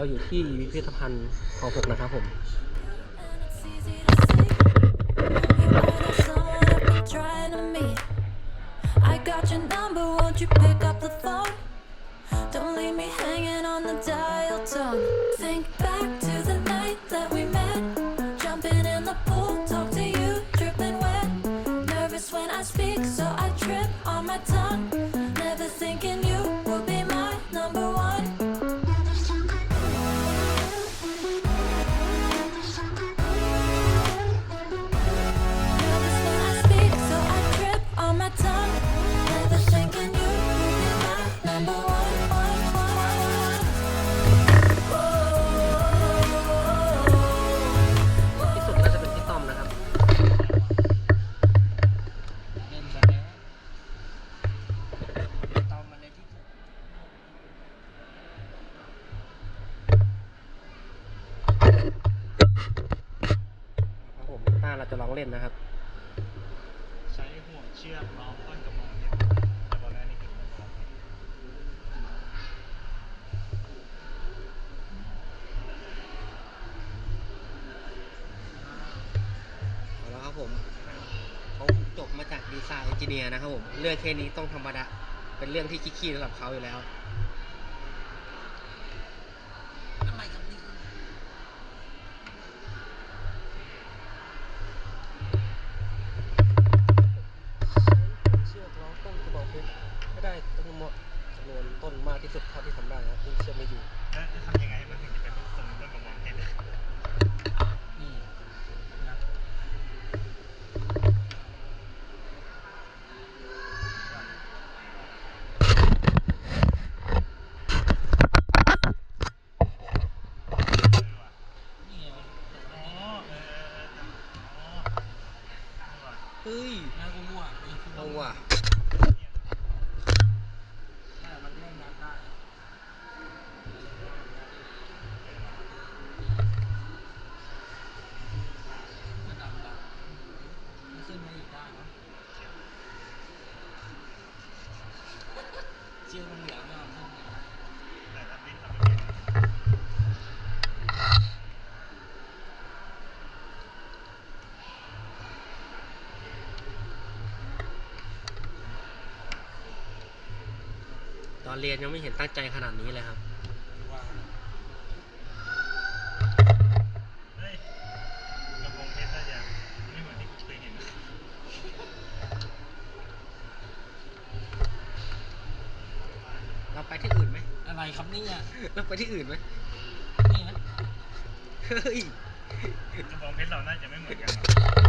เราอยู่ที่พิพิธภัณฑ์คลองหกนะครับผม Trying to meet. I got your number, won't you เราจะลองเล่นนะครับ ใช้ห่วงเชือกล้อมต้นกระบอกเพชรแต่ตอนแรกนี่คือกระบอกเพชรเอาละครับผมเขาจบมาจากดีไซน์เอนจิเนียร์นะครับผม เรื่องแค่นี้ต้องธรรมดา เป็นเรื่องที่ขี้ๆสำหรับเขาอยู่แล้ว ทำไมครับนี่คือ เชือกล้อต้นกระบอกเพชรให้ได้จำนวนจำนวนต้นมากที่สุดเท่าที่ทำได้นะครับซึ่งเชือกไม่อยู่ แล้วจะทำยังไงมันถึงจะเป็นรูปทรงต้นกระบอกเพชร นี่นะ นี่ไง อ๋อเอออ๋อ เฮ้ย น่ากูมั่วนี่คือ เอาว่ะ น่ามันเล่นน้ำได้มันดำดำมันขึ้นมาอีกได้เนอะเชือกมันเหลืองไม่เอาขึ้นมา แต่ทำดิ้นทำไม่เป็น ตอน เรียนยังไม่เห็นตั้งใจขนาดนี้เลยครับว่าเฮ้ยกระบอกเพชรน่าจะไม่เหมือนที่กูเคยเห็นนะเราไปที่อื่นไหมอะไรครับเนี่ยเราไปที่อื่นไหมนี่นะเฮ้ยกระบอกเพชรเราน่าจะไม่เหมือนกันหรอก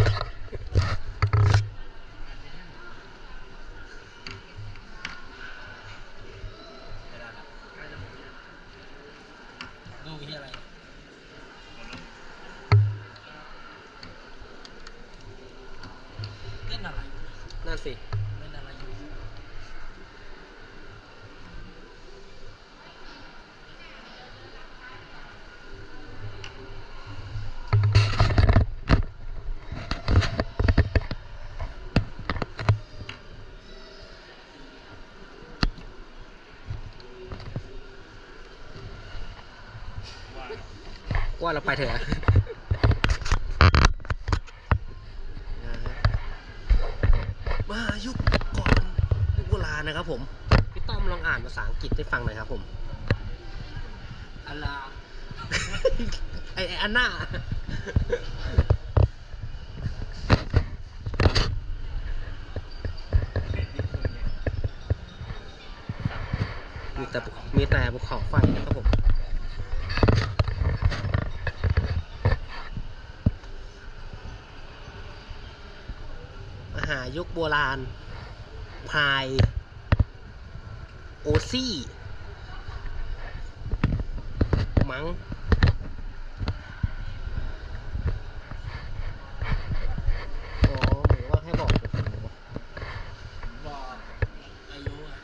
นั่นสิว่าเราไปเถอะ มายุคก่อนยุคโบราณนะครับผม พี่ต้อมลองอ่านภาษาอังกฤษให้ฟังหน่อยครับผมอาลาไอไออันน่ามีแต่ภูมีแต่ภูเขาไฟนะครับผม หายุคโบราณ พาย โอซี่ มัง้งอ๋อหมือว่าให้บอกบอกอายุอะ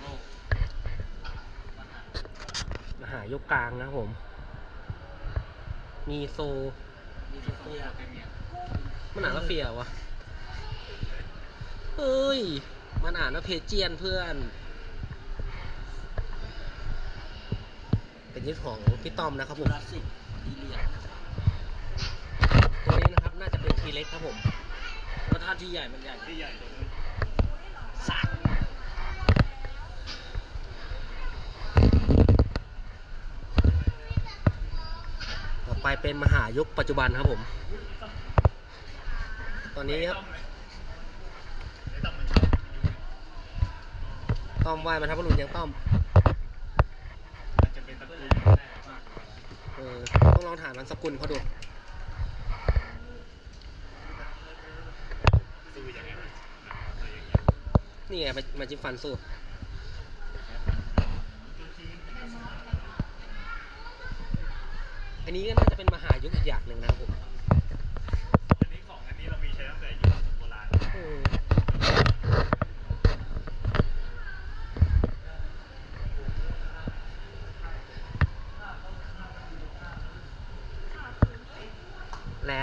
โลกมหายุคกลางนะผม มีโซมีทุกเรื่องมันอ่านว่าเฟียวะ ฮ้ย มันอ่านว่าเพเจียนเพื่อน เป็นยึดของพี่ต้อมนะครับผมตัวนี้นะครับน่าจะเป็นทีเล็กครับผมก็ถ้าทีใหญ่มันใหญ่ที่ใหญ่ตัวนู้นสักต่อไปเป็นมหายุคปัจจุบันครับผม ตอนนี้ครับ ไอ้ต้อมมันชอบ ต้อมไหว้มาทัพบุรุษยังต้อมมันจะเป็นตระกูลแรกมากเออต้องลองถามนามสกุลเขาดูสู้ยังไงวะอะไรอย่างเงี้ยนี่ไงมามาจิ้มฟันสู้อันนี้ก็น่าจะเป็นมหายุคอีกอย่างหนึ่งนะครับผมอันนี้ของอันนี้เรามีใช้ตั้งแต่ยุคโบราณ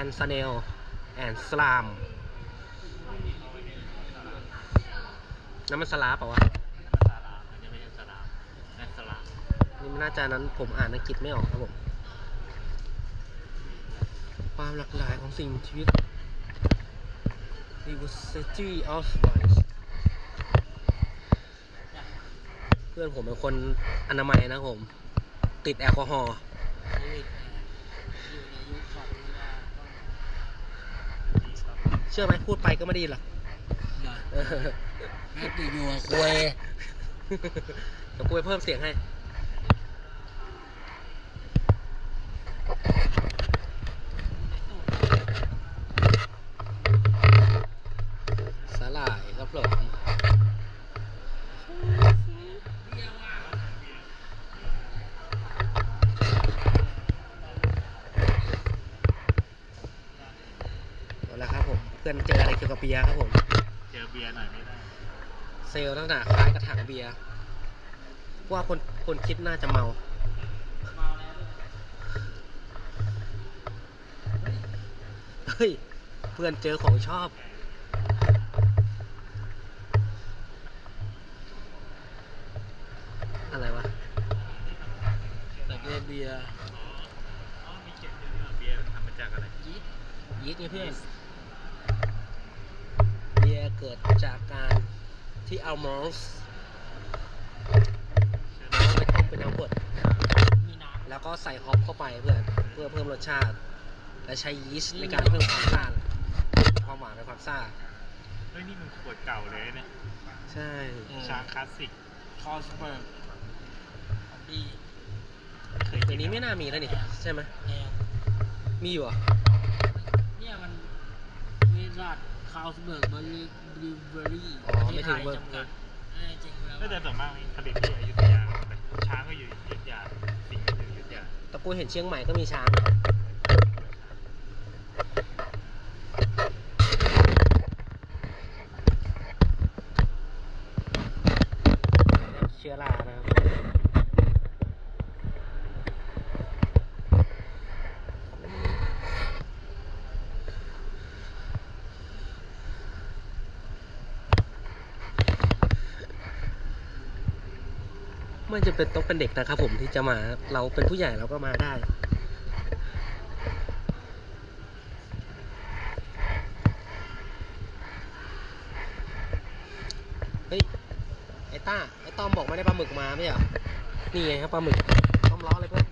เออแลนสเนลแอนสลามน้ำมันสลาเปล่าวะนี่มันน่าจะนั้นผมอ่านอังกฤษไม่ออกครับผม ความหลากหลายของสิ่งชีวิต Diversity of life เพื่อนผมเป็นคนอนามัยนะผม ติดแอลกอฮอล์ โควิดอยู่ในยุคของเวลาต้อง เชื่อไหมพูดไปก็ไม่ไดีหรอกอย่าเออแม่ติดอยู่กับควยเดี๋ยวกูไปเพิ่มเสียงให้ กี่ยวกับเบียร์ครับผม เจอเบียร์หน่อยไม่ได้ เซลล์ลักษณะคล้ายกระถางเบียร์ว่าคนคนคิดน่าจะเมาเมาแล้วด้วยเฮ้ย เพื่อนเจอของชอบ อะไรวะแต่เกเบียร์อ๋อมีเขียนอยู่ด้วยเหรอเบียร์มันทำมาจากอะไรจี๊ดยีสต์ไงเพื่อน เบียร์เกิดจากการที่เอามอลส์มอลส์ไปต้มเป็นน้ำบดมีน้ำแล้วก็ใส่ฮอปเข้าไปเพื่อเพื่อเพิ่มรสชาติ และใช้ยีสต์ในการเพิ่มความซ่าความหวานและความซ่าเฮ้ยนี่มันขวดเก่าเลยเนี่ยใช่ชาคลาสสิกคอสเบิร์กของดีเคยเดี๋กิยวนนี้ไม่น่ามีแล้วนี่ใช่ไหมแพงมีอยู่เหรอะเนี่ยมันเวลาดคาสเบิร์กบริบริเบอรี่อ๋อไม่ถึงเบอร์จำกัดเออจริงแล้วน่าจะส่วนมากผลิตที่อยุธยาแต่ช้างก็อยู่อยุธยาสิงห์ก็อยู่อยุธยาตะกูเห็นเชียงใหม่ก็มีช้างเชื้อรานะครับ ไม่จะเป็นต้องเป็นเด็กนะครับผมที่จะมาเราเป็นผู้ใหญ่เราก็มาได้ เฮ้ย ไอ้ต้า ไอ้ต้อมบอกไม่ได้ปลาหมึกมาไม่ใช่เหรอ นี่ไงครับปลาหมึกต้อมล้อเลยเพื่อน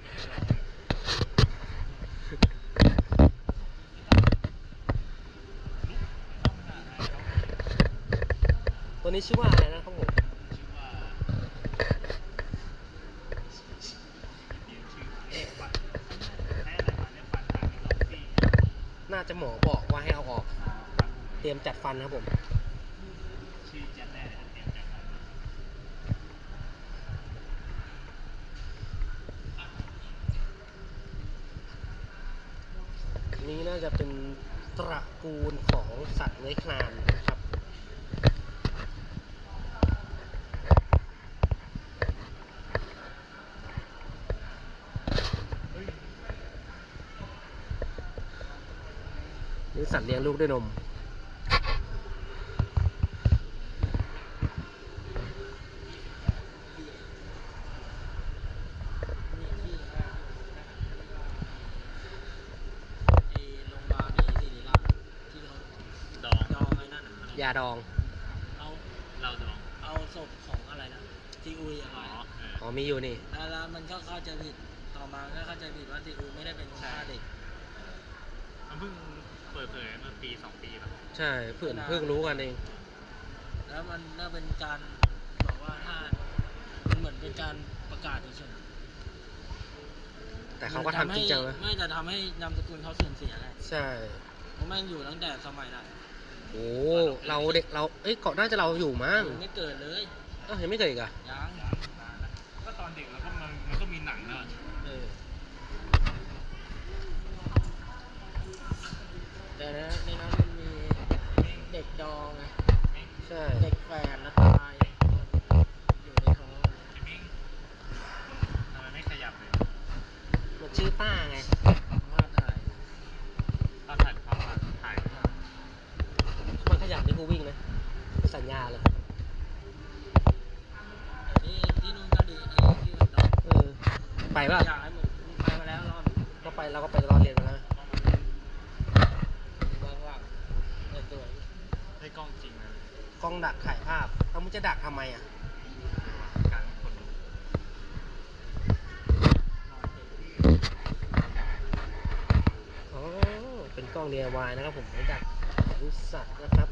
ตัวนี้ชื่อว่าอะไรนะครับผม น่าจะหมอบอกว่าให้เอาออก เตรียมจัดฟันครับผมชื่อแจ็คแน่เลยเตรียมจากนั้นนี้น่าจะเป็นตระกูลัตว์เลี้ยงลูกด้วยนมยาดอง เอาเราดองเอาศพของอะไรนะซีอุยอะอ๋อไรอ๋อมีอยู่นี่แล้วมันก็เข้าใจผิดต่อมาก็เข้าใจผิดว่าซีอุยไม่ได้เป็นคนฆ่าเด็กเพิ่ง เปิดเผยเมื่อปีสองปีแล้วใช่เพิ่งเพิ่งรู้กันเอง แล้วมันน่าเป็นการบอกว่าถ้ามันเหมือนเป็นการประกาศเฉยๆแต่เขาก็ทำจริงจังนะไม่แต่ทำให้นามสกุลเขาเสื่อมเสียไงใช่ เพราะแม่งอยู่ตั้งแต่สมัยไหนโอ้เราเด็กเราเอ้ยก่อนน่าจะเราอยู่มั้งยังไม่เกิดเลย เอ้ายังไม่เกิดอีกเหรอะ ยัง ก็ตอนเด็กแล้วก็มันมันก็มีหนังนะ เออ แต่นะในนั้นมันมีเด็กดองไงใช่เด็กแฝดแล้วตายอยู่ในท้องไอ้มิ้งทำไมไม่ขยับเลยมันชื่อต้าไงภาพถ่ายตอนถ่ายภาพอะถ่ายมันขยับนี่กูวิ่งนะสัญญาเลยที่ที่นู่นก็ดีไอ้ที่มันดองเออไปป่ะอยากให้มึงมึงไปมาแล้วรอบก็ไปเราก็ไปรอเรียนมาแล้ว ว่างๆในตัว ได้กล้องจริงเลย กล้อง ดักถ่ายภาพแล้วมึงจะดักทำไมอะอ๋อเป็นกล้อง DIY นะครับผมไม่ดักรูสัตว์นะครับ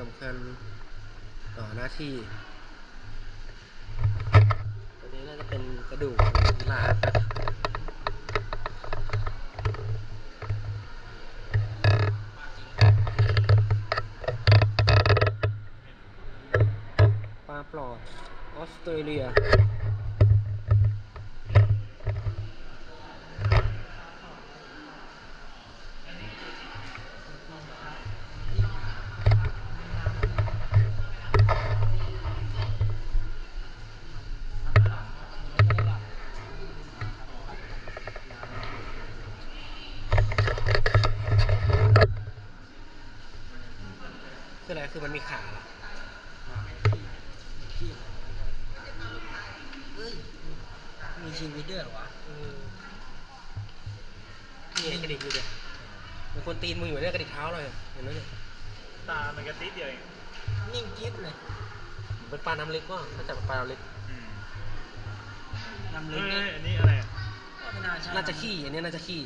สำคัญต่อหน้าที่ ตัวนี้น่าจะเป็นกระดูกของยีราฟนะปลาปลอดออสเตรเลีย นี่กระดิกอยู่เดียวมีคนตีนมึงอยู่เนี่ยกระดิกเท้าเลยเห็นไหมเนี่ยตามันกระติดเดียวเองนิ่งกิ๊บเลยเหมือนปลาน้ำเล็กว่าถ้าจับเป็นปลาน้ำเล็กอืมนำเลเฮ้ยยอันนี้อะไรอะก็ไม่น่าใช่น่าจะขี้อันนี้น่าจะขี้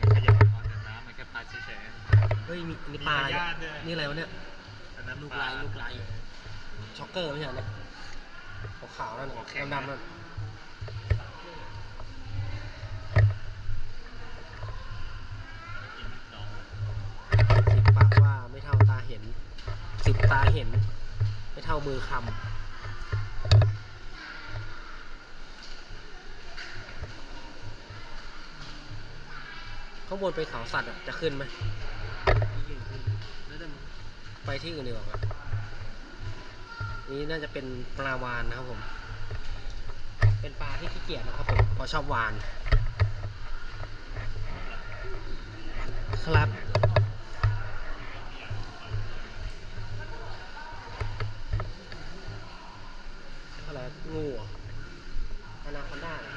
มันขยับอ๋อแต่น้ำมันแค่พัดเฉย เฮ้ยมีมีปลามีพยาธิด้วย นี่อะไรวะเนี่ยๆอันนั้นลูกปไหลลูกไหลช็อกเกอร์ไม่ใช่เหรอเนี่ยขาวๆนั่นโอเค ดำๆนั่นกิน มือคำข้างบนเป็นเขาสัตว์อะจะขึ้นไหมไปที่อื่นดีกว่าครับนี่น่าจะเป็นปลาวานนะครับผม เป็นปลาที่ขี้เกียจนะครับผมเพราะชอบวาน ครับ อะไรงูเหรออนาคอนด้าเหรอ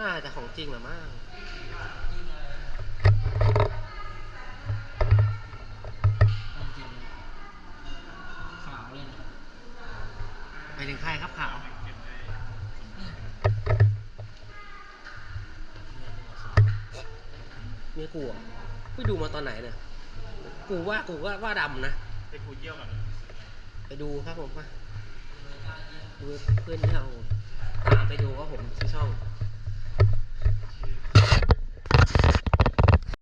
น่าจะของจริงเหรือมั้งเอาจริงขาวเลยนะไปถึงใครครับขาว กูอะไปดูมาตอนไหนเนี่ยกูว่ากูว่าว่าดำนะ ไปขูดเยี่ยวแบบไปดูครับผมมาดูเพื่อนที่เราตามไปดูครับผมที่ช่อง